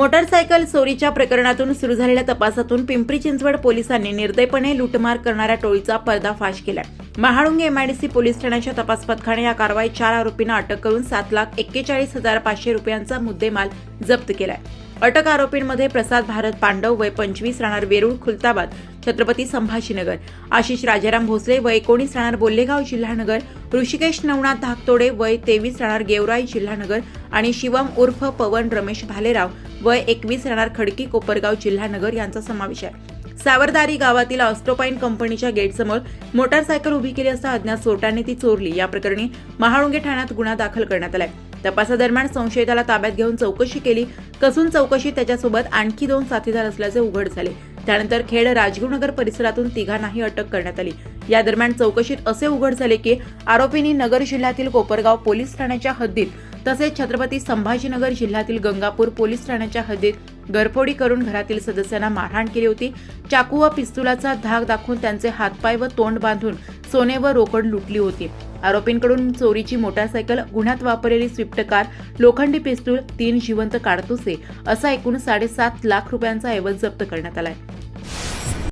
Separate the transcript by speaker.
Speaker 1: Motorcycle चोरीच्या प्रकरणातून सुरू झालेल्या तपासातून पिंपरी चिंचवड पोलिसांनी निर्दयपणे लुटमार करणाऱ्या टोळीचा पर्दाफाश केला महाळुंगे एमआयडीसी पोलीस ठाण्याच्या तपास पथकाने या कारवाईत चार आरोपींना अटक करून सात लाख एक्केचाळीस हजार पाचशे रुपयांचा मुद्देमाल जप्त केलाय. अटक आरोपींमध्ये प्रसाद भारत पांडव वय पंचवीस राहणार वेरूळ खुलताबाद छत्रपती संभाजीनगर आशिष राजाराम भोसले वय एकोणीस राहणार बोल्लेगाव जिल्हानगर ऋषिकेश नवनाथ धाकतोडे वय तेवीस राहणार गेवराई जिल्हानगर आणि शिवम उर्फ पवन रमेश भालेराव वय एकवीस राहणार खडकी कोपरगाव जिल्हानगर यांचा समावेश आहे. सावरदारी गावातील ऑस्ट्रोपाईन कंपनीच्या गेटसमोर मोटारसायकल उभी केली असता अज्ञात चोरट्यांनी ती चोरली. या प्रकरणी महाळुंगे ठाण्यात गुन्हा दाखल करण्यात आला आहे तपासादरम्यान संशयिताला ताब्यात घेऊन चौकशी केली. कसून चौकशी? त्याच्यासोबत आणखी दोन साथीदार असल्याचे उघड झाले. त्यानंतर खेड राजगुरुनगर परिसरातून तिघांनाही अटक करण्यात आली. या दरम्यान चौकशीत असे उघड झाले की आरोपींनी नगर जिल्ह्यातील कोपरगाव पोलीस ठाण्याच्या हद्दीत तसेच छत्रपती संभाजीनगर जिल्ह्यातील गंगापूर पोलीस ठाण्याच्या हद्दीत घरफोडी करून घरातील सदस्यांना मारहाण केली होती. चाकू व पिस्तुलाचा धाक दाखवून त्यांचे हातपाय व तोंड बांधून सोने व रोकड लुटली होती. आरोपींकडून चोरीची मोटारसायकल गुन्ह्यात वापरलेली स्विफ्ट कार लोखंडी पिस्तूल तीन जिवंत काडतुसे असा एकूण साडेसात लाख रुपयांचा ऐवज जप्त करण्यात आलाय.